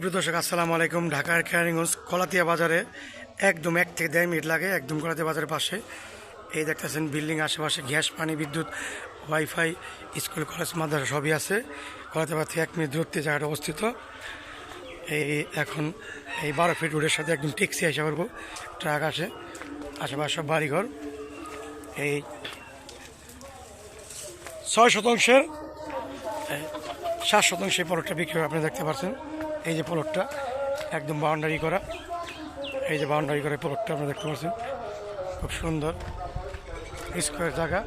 দর্শক, আসসালামু আলাইকুম। ঢাকার কেরানীগঞ্জ কলাতিয়া বাজারে একদম এক থেকে দেড় মিনিট লাগে একদম কলাতিয়া বাজারের পাশে। এই দেখতেছেন বিল্ডিং আশেপাশে গ্যাস, পানি, বিদ্যুৎ, ওয়াইফাই, স্কুল, কলেজ, মাদ্রাসা সবই আছে। কলাতিয়া বাজার থেকে এক মিনিট দূরত্বে জায়গাটা অবস্থিত। এই এখন এই বারো ফিট রোডের সাথে একদম ট্যাক্সি আসা করব ট্রাক আসে, আশেপাশে সব বাড়িঘর। এই ছয় শতাংশের সাত শতাংশ এই পলটটা বিক্রি আপনি দেখতে পাচ্ছেন। এই যে পলটটা একদম বাউন্ডারি করা। এই যে বাউন্ডারি করা পলটটা আপনি দেখতে পাচ্ছেন। খুব সুন্দর। স্কোয়ার জায়গা।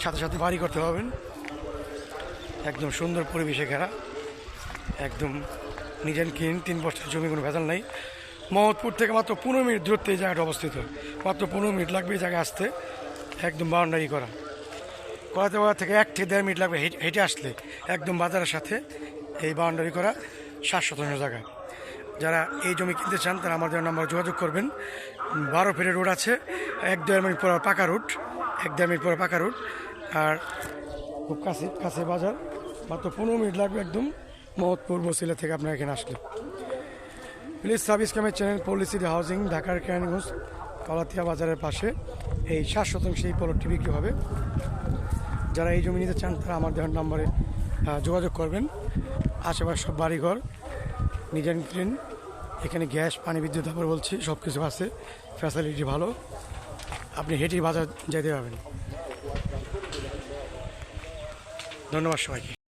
সাথে সাথে বাড়ি করতে পারবেন। একদম সুন্দর পরিবেশে ঘেরা। একদম নিজের কিন, তিন বছর জমি, কোনো ভেজাল নাই। মহৎপুর থেকে মাত্র পনেরো মিনিট দূরত্বে এই জায়গাটা অবস্থিত। মাত্র পনেরো মিনিট লাগবে এই জায়গায় আসতে। একদম বাউন্ডারি করা। কলাতে বাজার থেকে এক থেকে দেড় মিনিট লাগবে হেঁটে আসলে। একদম বাজারের সাথে এই বাউন্ডারি করা। সাত শতাংশ জায়গা যারা এই জমি কিনতে চান, তারা আমাদের নাম্বার যোগাযোগ করবেন। বারো ফেরে রোড আছে, এক দেড় মিনিট পর পাকা রুট এক দেড় মিনিট পর পাকা রুট আর খুব কাছে কাছে বাজার, মাত্র পনেরো মিনিট লাগবে একদম মহৎপুর বসিলা থেকে আপনার এখানে আসলে। প্লিজ সাবস্ক্রাইবের চ্যানেল পলিসিটি হাউজিং, ঢাকার কেরানীগঞ্জ, কলাতিয়া বাজারের পাশে। এই সাত শতাংশ এই পলটটি বিক্রি হবে যারা এই জমি নিতে চান, তারা আমার দেওয়ার নম্বরে যোগাযোগ করবেন। আশেপাশে সব বাড়িঘর নিজের ক্লিন, এখানে গ্যাস, পানি, বিদ্যুৎ আবার বলছি সব কিছু আছে ফ্যাসিলিটি ভালো। আপনি হেঁটে বাজার যেতে পারবেন। ধন্যবাদ সবাইকে।